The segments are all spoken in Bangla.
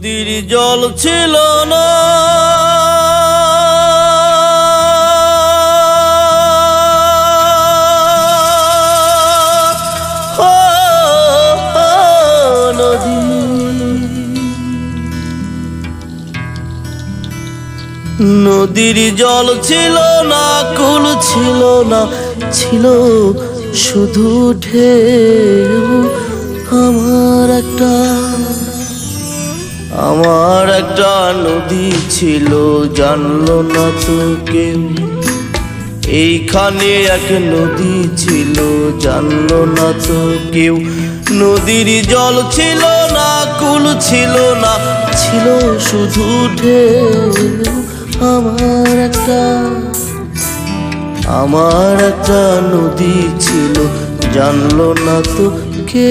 নদীর জল ছিল না। নদীর জল ছিল না, কুল ছিল না, ছিল শুধু ঢেউ। আমার একটা আমার একটা নদী ছিল, জানলো না তো কেউ। এইখানে এক নদী ছিল, জানলো না তো কেউ। নদীর জল ছিল না, কুল ছিল না, ছিল শুধু ঢেউ। আমার একটা আমার একটা নদী ছিল, জানলো না তো কে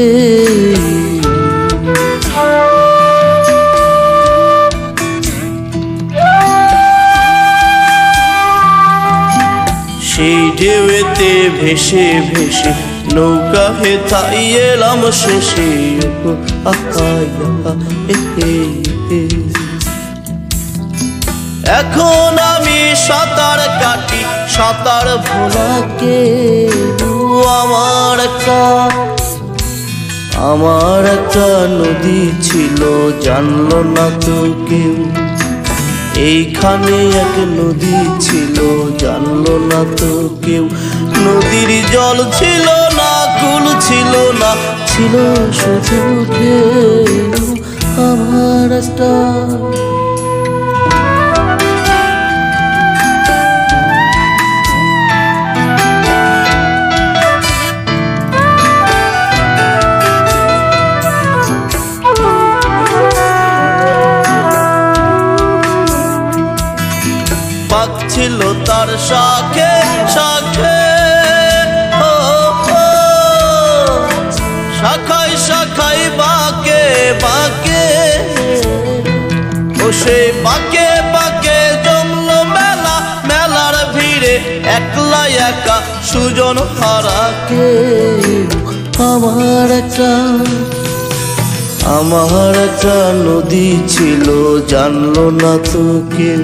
সেই ঢেউতে ভেসে ভেসে নৌকা হে তাই এলাম শেষে। এখন আমি সাঁতার কাটি, সাঁতার ভোলাকে আমার একটা আমার একটা নদী ছিল, জানলো না তো কেউ এইখানে এক নদী ছিল, জানলো না তো কেউ। নদীর জল ছিল না, কুল ছিল না, ছিল শুধু আমার একটা পাচ্ছিল তার শাখে শাখে। শাখায় শাখায় বাকে বাকে। ও, সে বাকে বাকে জমলো মেলা, মেলার ভিড়ে একলা একা সুজন হারাকে। আমার একটা আমার একটা নদী ছিল, জানলো না তো কেউ।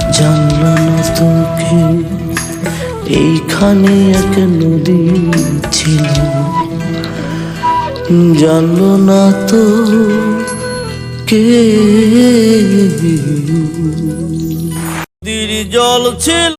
জানলো না তো কেউ এইখানে এক নদী ছিল। জানলো না তো কে। জল ছিল।